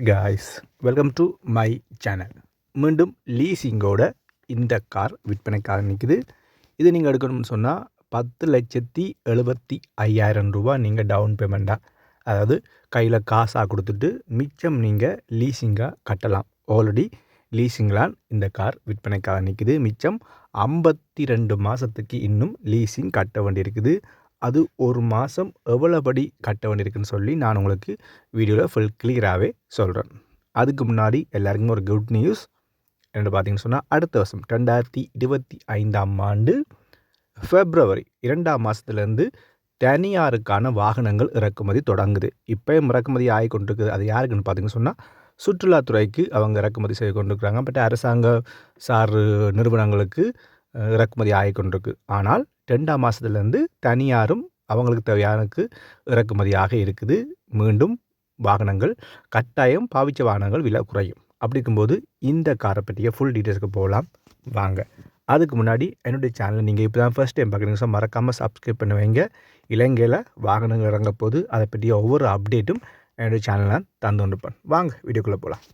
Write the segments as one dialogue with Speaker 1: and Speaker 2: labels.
Speaker 1: Guys welcome to my channel மீண்டும் லீசிங்கோட இந்த கார் விற்பனைக்காக நிற்குது இது நீங்கள் எடுக்கணும்னு சொன்னால் பத்து லட்சத்தி எழுபத்தி ஐயாயிரம் ரூபா நீங்கள் டவுன் பேமெண்ட்டாக அதாவது கையில் காசாக கொடுத்துட்டு மிச்சம் நீங்கள் லீசிங்காக கட்டலாம். ஆல்ரெடி லீசிங்லான் இந்த கார் விற்பனைக்காக நிற்குது மிச்சம் ஐம்பத்தி ரெண்டு மாதத்துக்கு இன்னும் லீசிங் கட்ட வேண்டியிருக்குது. அது ஒரு மாதம் எவ்வளோபடி கட்ட வேண்டியிருக்குன்னு சொல்லி நான் உங்களுக்கு வீடியோவில் ஃபுல் கிளியராகவே சொல்கிறேன் அதுக்கு முன்னாடி எல்லாருக்குமே ஒரு குட் நியூஸ் என்ன பார்த்தீங்கன்னு சொன்னால் அடுத்த வருஷம் ரெண்டாயிரத்தி இருபத்தி ஐந்தாம் ஆண்டு ஃபெப்ரவரி இரண்டாம் மாதத்துலேருந்து தனியாருக்கான வாகனங்கள் இறக்குமதி தொடங்குது. இப்போயும் இறக்குமதி ஆகி கொண்டிருக்குது அது யாருக்குன்னு பார்த்தீங்கன்னு சொன்னால் சுற்றுலாத்துறைக்கு அவங்க இறக்குமதி செய்து கொண்டிருக்கிறாங்க. பட் அரசாங்க சார் நிறுவனங்களுக்கு இறக்குமதி ஆகி கொண்டிருக்கு ஆனால் ரெண்டாம் மாதத்துலேருந்து தனியாரும் அவங்களுக்கு தேவையானக்கு இறக்குமதியாக இருக்குது. மீண்டும் வாகனங்கள் கட்டாயம் பாவிச்ச வாகனங்கள் விலை குறையும். அப்படி இருக்கும்போது இந்த காரை பற்றிய ஃபுல் டீட்டெயில்ஸ்க்கு போகலாம். வாங்க. அதுக்கு முன்னாடி என்னுடைய சேனலை நீங்கள் இப்போ தான் ஃபஸ்ட் டைம் பார்க்குறீங்க ஸோ மறக்காமல் சப்ஸ்கிரைப் பண்ணுவீங்க இலங்கையில் வாகனங்கள் இறங்க போது அதை பற்றிய ஒவ்வொரு அப்டேட்டும் என்னுடைய சேனலில் நான் தந்து கொண்டிருப்பேன் வாங்க வீடியோக்குள்ளே போகலாம்.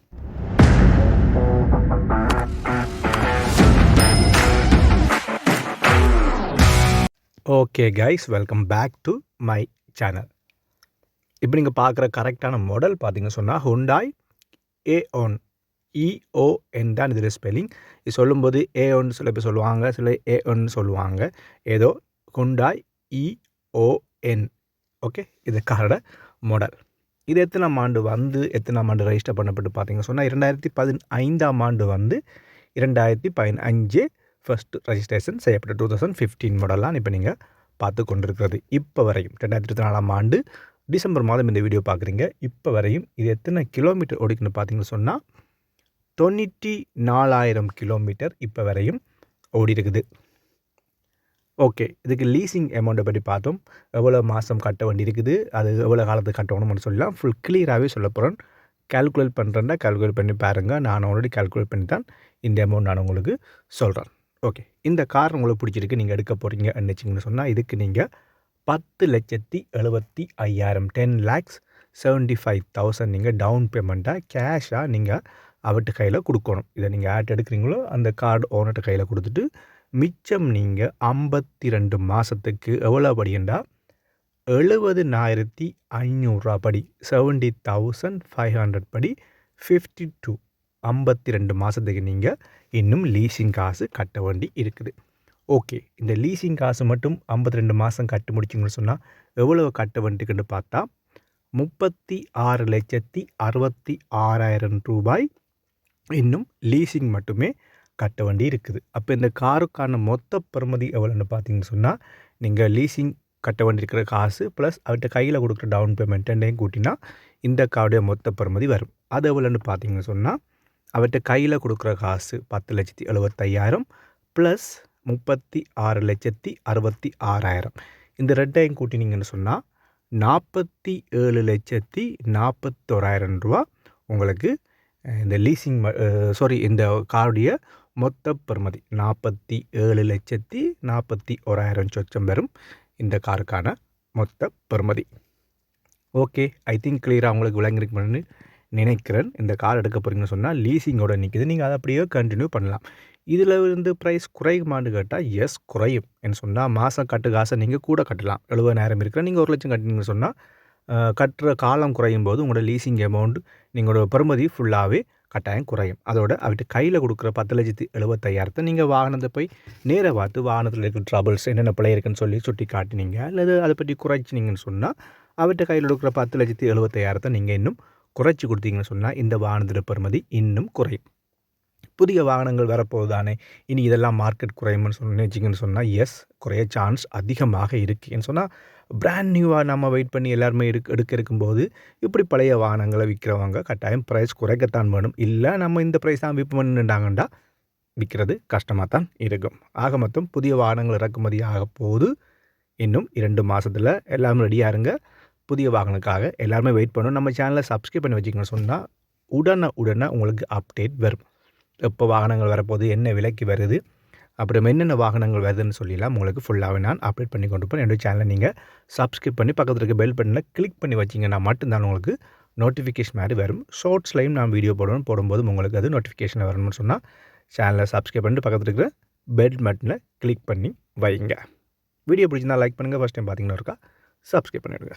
Speaker 1: Okay guys welcome back to my channel இப்போ நீங்கள் பார்க்குற கரெக்டான மாடல் பார்த்தீங்கன்னு சொன்னால் ஹுண்டாய் ஏ ஒன் இஓஎன் தான் இது ஸ்பெல்லிங் இது சொல்லும்போது ஏ ஒன் சில பேர் சொல்லுவாங்க சில ஏ ஒன் சொல்லுவாங்க. ஏதோ ஹுண்டாய் இஓஎன் ஓகே இது காரோட மாடல் இது எத்தனாம் ஆண்டு வந்து எத்தனாம் ஆண்டு ரெஜிஸ்டர் பண்ணப்பட்டு பார்த்தீங்கன்னு சொன்னால் இரண்டாயிரத்தி பதினைந்தாம் ஆண்டு வந்து இரண்டாயிரத்தி பதினஞ்சு ஃபர்ஸ்ட் ரெஜிஸ்ட்ரேஷன் செய்யப்பட்ட டூ தௌசண்ட் ஃபிஃப்டீன் மாடலாம் இப்போ நீங்கள் பார்த்து கொண்டிருக்கிறது. இப்போ வரையும் ரெண்டாயிரத்தி இருபத்தி நாலாம் ஆண்டு டிசம்பர் மாதம் இந்த வீடியோ பார்க்குறீங்க. இப்போ வரையும் இது எத்தனை கிலோமீட்டர் ஓடிக்குன்னு பார்த்தீங்கன்னு சொன்னால் தொண்ணூற்றி நாலாயிரம் கிலோமீட்டர் இப்போ வரையும் ஓடி இருக்குது ஓகே இதுக்கு லீசிங் அமௌண்ட்டை பற்றி பார்த்தோம். எவ்வளோ மாதம் கட்ட வேண்டி இருக்குது அது எவ்வளோ காலத்துக்கு கட்டணும்னு சொல்லலாம் ஃபுல் கிளியராகவே சொல்ல போகிறேன் கால்குலேட் பண்ணுறேன்னா கால்குலேட் பண்ணி பாருங்கள் நான் ஆல்ரெடி கால்குலேட் பண்ணி தான் இந்த அமௌண்ட் நான் உங்களுக்கு சொல்கிறேன் ஓகே. இந்த கார் உங்களுக்கு பிடிச்சிருக்கு நீங்கள் எடுக்க போகிறீங்க நினச்சிங்கன்னு சொன்னால் இதுக்கு நீங்கள் பத்து லட்சத்தி எழுபத்தி ஐயாயிரம் ten lakhs seventy five thousand நீங்கள் டவுன் பேமெண்ட்டாக கேஷாக நீங்கள் அவர்கிட்ட கையில் கொடுக்கணும். இதை நீங்கள் ஆட் எடுக்கிறீங்களோ அந்த கார்டு ஓனர்கிட்ட கையில் கொடுத்துட்டு மிச்சம் நீங்கள் ஐம்பத்தி ரெண்டு மாதத்துக்கு எவ்வளோ படிண்டா எழுபதுனாயிரத்தி ஐநூறுரூவா படி செவன்ட்டி தௌசண்ட் ஃபைவ் ஹண்ட்ரட் படி ஃபிஃப்டி டூ ஐம்பத்தி ரெண்டு மாதத்துக்கு நீங்கள் இன்னும் லீசிங் காசு கட்ட வேண்டி இருக்குது. ஓகே இந்த லீசிங் காசு மட்டும் ஐம்பத்தி ரெண்டு மாதம் கட்டு முடிச்சிங்கன்னு சொன்னால் எவ்வளோ கட்ட வேண்டிக்குன்னு பார்த்தா முப்பத்தி ஆறு லட்சத்தி அறுபத்தி ஆறாயிரம் ரூபாய் இன்னும் லீசிங் மட்டுமே கட்ட வேண்டி இருக்குது. அப்போ இந்த காருக்கான மொத்த பெறுமதி எவ்வளோன்னு பார்த்தீங்கன்னு சொன்னால் நீங்கள் லீசிங் கட்ட வேண்டியிருக்கிற காசு ப்ளஸ் அவர்கிட்ட கையில் கொடுக்குற டவுன் பேமெண்ட் ரெண்டையும் கூட்டினா இந்த காருடைய மொத்த பெறுமதி வரும். அது எவ்வளோன்னு பார்த்தீங்கன்னு சொன்னால் அவர்கிட்ட கையில் கொடுக்குற காசு பத்து லட்சத்தி எழுபத்தையாயிரம் ப்ளஸ் முப்பத்தி ஆறு லட்சத்தி அறுபத்தி ஆறாயிரம். இந்த ரெண்டையும் கூட்டினீங்கன்னு சொன்னால் நாற்பத்தி ஏழு லட்சத்தி நாற்பத்தோராயிரம் ரூபா உங்களுக்கு இந்த லீசிங் சாரி இந்த காருடைய மொத்த பெறுமதி நாற்பத்தி ஏழு லட்சத்தி நாற்பத்தி ஓராயிரம் சொச்சம் பெறும் இந்த காருக்கான மொத்த பெறுமதி. ஓகே ஐ திங்க் கிளியராக உங்களுக்கு விளங்கிருக்குன்னு நினைக்கிறேன். இந்த கார் எடுக்க போகிறீங்கன்னு சொன்னால் லீசிங்கோட நிற்கிது நீங்கள் அதை அப்படியே கண்டினியூ பண்ணலாம். இதில் இருந்து ப்ரைஸ் குறையுமான்னு கேட்டால் எஸ் குறையும். என்ன சொன்னால் மாதம் கட்டு காசை நீங்கள் கூட கட்டலாம். எழுபதாயிரம் இருக்கிற நீங்கள் ஒரு லட்சம் கட்டினீங்கன்னு சொன்னால் கட்டுற காலம் குறையும் போது உங்களோட லீசிங் அமௌண்ட் நீங்களோட பெறுமதி ஃபுல்லாகவே கட்டாயம் குறையும். அதோட அவர்கிட்ட கையில் கொடுக்குற பத்து லட்சத்து எழுபத்தையாயிரத்தை நீங்கள் வாகனத்தை போய் நேராக பார்த்து வாகனத்தில் இருக்கிற ட்ரபிள்ஸ் என்னென்ன பிள்ளை இருக்குன்னு சொல்லி சுட்டி காட்டினீங்க. அல்லது அதை பற்றி குறைச்சினீங்கன்னு சொன்னால் அவர்கிட்ட கையில் கொடுக்குற பத்து லட்சத்து எழுபத்தையாயிரத்தை நீங்கள் இன்னும் குறைச்சி கொடுத்தீங்கன்னு சொன்னால் இந்த வாகனத்தின் பெறுமதி இன்னும் குறையும். புதிய வாகனங்கள் வரப்போகுதானே இனி இதெல்லாம் மார்க்கெட் குறையும்னு சொன்ன நினச்சிங்கன்னு சொன்னால் எஸ் குறைய சான்ஸ் அதிகமாக இருக்குன்னு சொன்னால் பிராண்ட் நியூவாக நம்ம வெயிட் பண்ணி எல்லாருமே எடுக்க எடுக்க இருக்கும்போது இப்படி பழைய வாகனங்களை விற்கிறவங்க கட்டாயம் ப்ரைஸ் குறைக்கத்தான் வேணும். இல்லை நம்ம இந்த ப்ரைஸ் தான் விற்பனைண்டாங்கண்டா விற்கிறது கஷ்டமாக தான் இருக்கும். ஆக மொத்தம் புதிய வாகனங்கள் இறக்குமதி ஆக போது இன்னும் இரண்டு மாதத்தில் எல்லாமே ரெடியாக இருங்க. புதிய வாகனக்காக எல்லாருமே வெயிட் பண்ணணும். நம்ம சேனலை சப்ஸ்கிரைப் பண்ணி வச்சிங்கன்னு சொன்னால் உடனே உடனே உங்களுக்கு அப்டேட் வரும். எப்போ வாகனங்கள் வரப்போகுது என்ன விலைக்கு வருது அப்புறம் என்னென்ன வாகனங்கள் வருதுன்னு சொல்லிலாம் உங்களுக்கு ஃபுல்லாகவே நான் அப்டேட் பண்ணி கொண்டு போகிறேன் என்னோடய சேனலை நீங்கள் சப்ஸ்கிரைப் பண்ணி பக்கத்தில் இருக்க பெல் பட்டனில் கிளிக் பண்ணி வச்சிங்கன்னா மட்டும்தான் உங்களுக்கு நோட்டிஃபிகேஷன் மாதிரி வரும். ஷார்ட்ஸ்லையும் நான் வீடியோ போடணும் போடும்போது உங்களுக்கு அது நோட்டிஃபிகேஷன் வரணும்னு சொன்னால் சேனலை சப்ஸ்கிரைப் பண்ணிட்டு பக்கத்தில் இருக்கிற பெல் பட்டனில் கிளிக் பண்ணி வைங்க. வீடியோ பிடிச்சிருந்தால் லைக் பண்ணுங்கள் ஃபஸ்ட் டைம் பார்த்தீங்கன்னா இருக்கா சப்ஸ்கிரைப் பண்ணிவிடுங்க